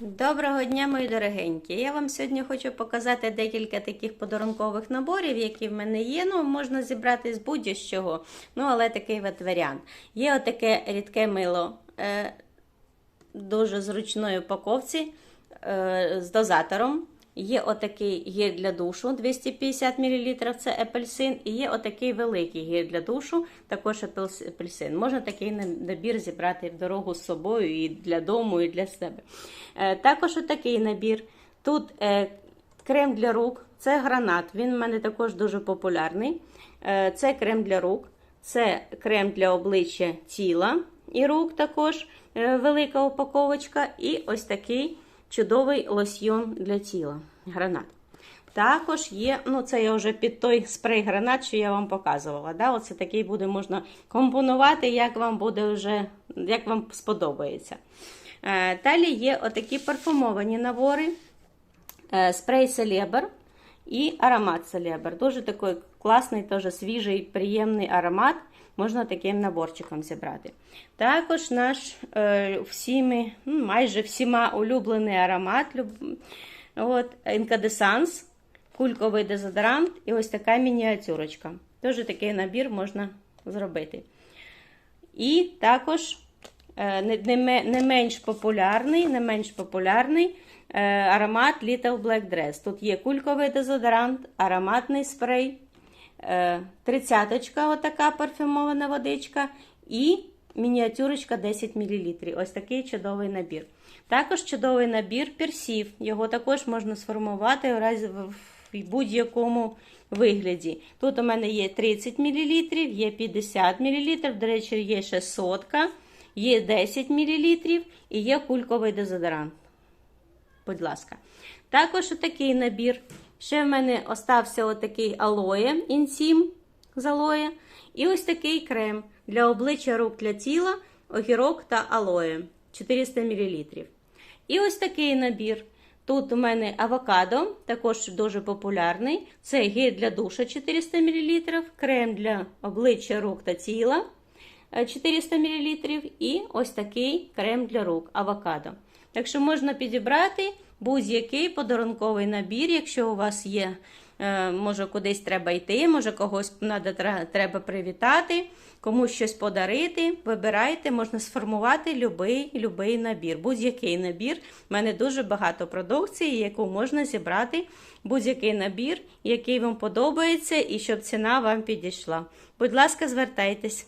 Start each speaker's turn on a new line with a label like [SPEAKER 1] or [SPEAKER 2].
[SPEAKER 1] Доброго дня, мої дорогенькі! Я вам сьогодні хочу показати декілька таких подарункових наборів, які в мене є. Ну, можна зібрати з будь-чого, ну, але такий от варіант. Є отаке рідке мило е, дуже зручної упаковці е, з дозатором. Є отакий гель для душу 250 мл, це апельсин, і є отакий великий гель для душу, також апельс- апельсин. Можна такий набір зібрати в дорогу з собою і для дому, і для себе. Е, Також отакий набір. Тут е, крем для рук, це гранат. Він в мене також дуже популярний. Е, Це крем для рук, це крем для обличчя тіла і рук також велика упаковочка. І ось такий чудовий лосьйон для тіла. Гранат. Також є, ну це я вже під той спрей гранат, що я вам показувала. Да? Оце такий буде можна компонувати, як вам буде вже, як вам сподобається. Е, Далі є отакі парфумовані набори. Е, Спрей Селебр і аромат Селебр. Дуже такий класний, теж свіжий, приємний аромат. Можна таким наборчиком зібрати. Також наш е, всіми, ну, майже всіма улюблений аромат. люб- От, інкадесанс, кульковий дезодорант і ось така мініатюрочка. Теж такий набір можна зробити. І також не, не, ме- не менш популярний, не менш популярний е, аромат Little Black Dress. Тут є кульковий дезодорант, ароматний спрей, е, тридцяточка, отака парфюмована водичка, і мініатюрочка 10 мл. Ось такий чудовий набір. Також чудовий набір персів. Його також можна сформувати в будь-якому вигляді. Тут у мене є 30 мл, є 50 мл, до речі, є ще сотка, є 10 мл і є кульковий дезодорант. Будь ласка. Також такий набір. Ще в мене остався отакий алоє інсім з алоє. І ось такий крем для обличчя рук для тіла, огірок та алоє 400 мл. І ось такий набір. Тут у мене авокадо, також дуже популярний. Це гель для душа 400 мл, крем для обличчя рук та тіла 400 мл. І ось такий крем для рук авокадо. Так що можна підібрати будь-який подарунковий набір, якщо у вас є, е, може кудись треба йти, може когось треба привітати, комусь щось подарити. Вибирайте, можна сформувати любий, любий набір, будь-який набір. У мене дуже багато продукції, яку можна зібрати будь-який набір, який вам подобається, і щоб ціна вам підійшла. Будь ласка, звертайтесь.